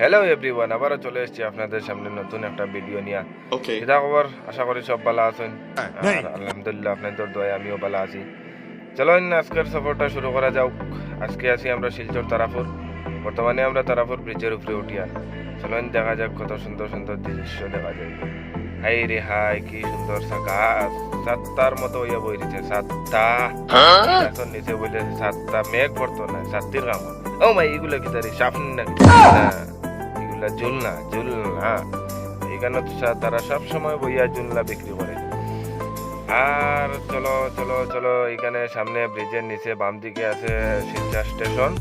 Hello everyone আবারও চলে এসেছি আপনাদের সামনে নতুন একটা ভিডিও নিয়ে। Okay. কিতা খবর আশা করি সব ভালো আছেন। আলহামদুলিল্লাহ আপনাদের দোয়ায় আমিও ভালো আছি। চলুন আজকের সফরটা শুরু করা যাক। আজকে আছি আমরা শিলচর তারাপুর। বর্তমানে আমরা তারাপুর ব্রিজের উপরে উঠিয়া চলুন দেখা যাক কত সুন্দর সুন্দর দৃশ্য দেখা যায়। হাই রে হাই কি সুন্দর সাকাশ সাতটার মতো হইয়া বই দিচ্ছে সাতটা এখন নিচে বলে সাতটা মেঘ পড়তো না সাতটির কাম ও মাই এগুলো কি তারি সাপ না এগুলা জুলনা জুলনা এখানে তো তারা সব সময় বইয়া জুলনা বিক্রি করে। আর চলো চলো চলো এখানে সামনে ব্রিজের নিচে বাম দিকে আছে শিলচর স্টেশন।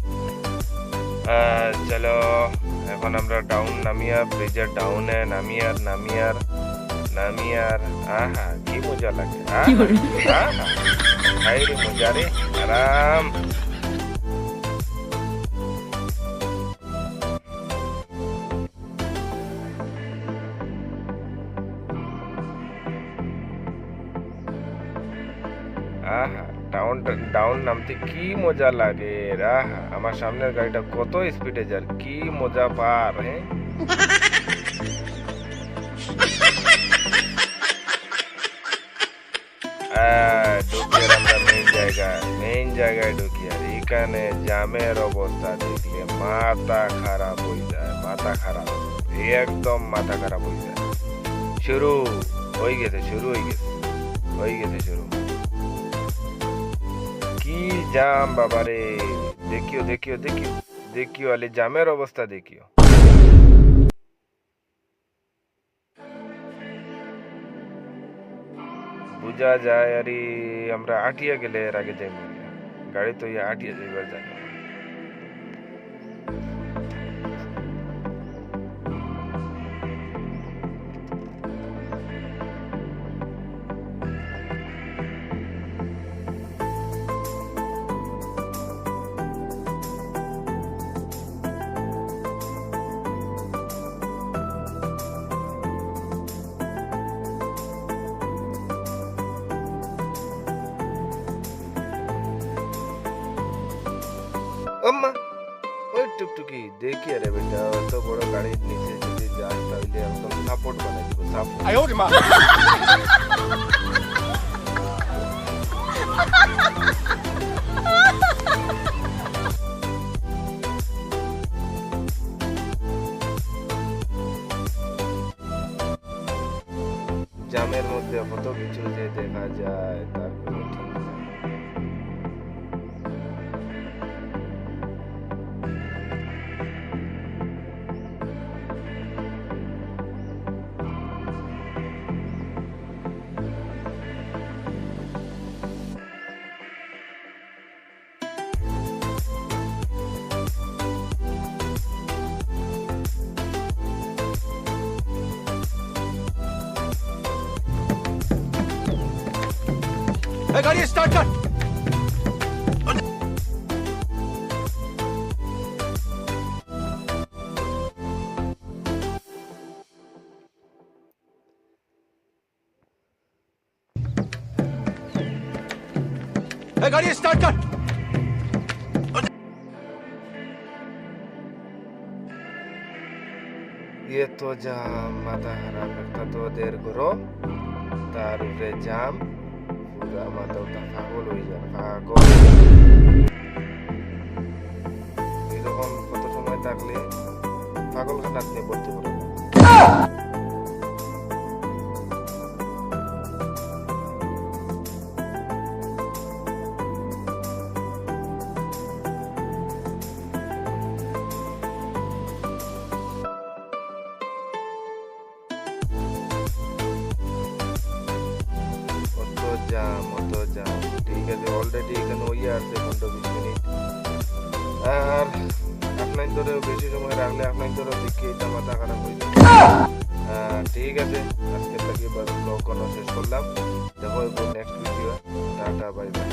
চলো এখন আমরা ডাউন নামিয়া ব্রিজের ডাউনে নামিয়ার নামিয়ার নামিয়ার। আহা কি মজা লাগে। আহা, আহা, মজা রে আরাম। আহা ডাউন ডাউন নামতে কি মজা লাগে আহা। আমার সামনের গাড়িটা কত স্পিডে যার কি মজা পার হ্যাঁ? আহ, ঢুকি আমরা মেইন জায়গায় আর এখানে জামের অবস্থা দেখলে মাথা খারাপ হয়ে যায় মাথা খারাপ। একদম মাথা খারাপ হয়ে যায়। শুরু হয়ে গেছে শুরু হয়ে গেছে হয়ে গেছে শুরু। জাম, বাবারে। দেখিও দেখিও দেখিও দেখিও আলে, জামের অবস্থা দেখিও। বুঝা যায়, আরে, আমরা আটিয়া গেলে এর আগে যাই গাড়ি তো ইয়া আটিয়া যাইবার জানি বড় গাড়ির নিচে যদি যাস তাহলে একদম সাপোর্ট বানাই দিব জামের মধ্যে কত কিছু যে দেখা যায় তারপরে गाड़ी स्टार्ट कर। गाड़ी स्टार्ट कर। ये तो जाम माता हरा करता तो देर गुरो तार जाम। পুরা মাথাটা পাগল হয়ে যায় পাগল এরকম কত সময় থাকলে পাগল খানাত নিয়ে পড়তে পারো অলরেডি এখানে ওই আছে পনেরো বিশ মিনিট। আর আপনার ধরে বেশি সময় রাখলে আপনার ধরে দেখি এটা মাথা খারাপ হয়ে ঠিক আছে, আজকে থেকে ব্লগ কোনো শেষ করলাম। দেখো next video tata bye bye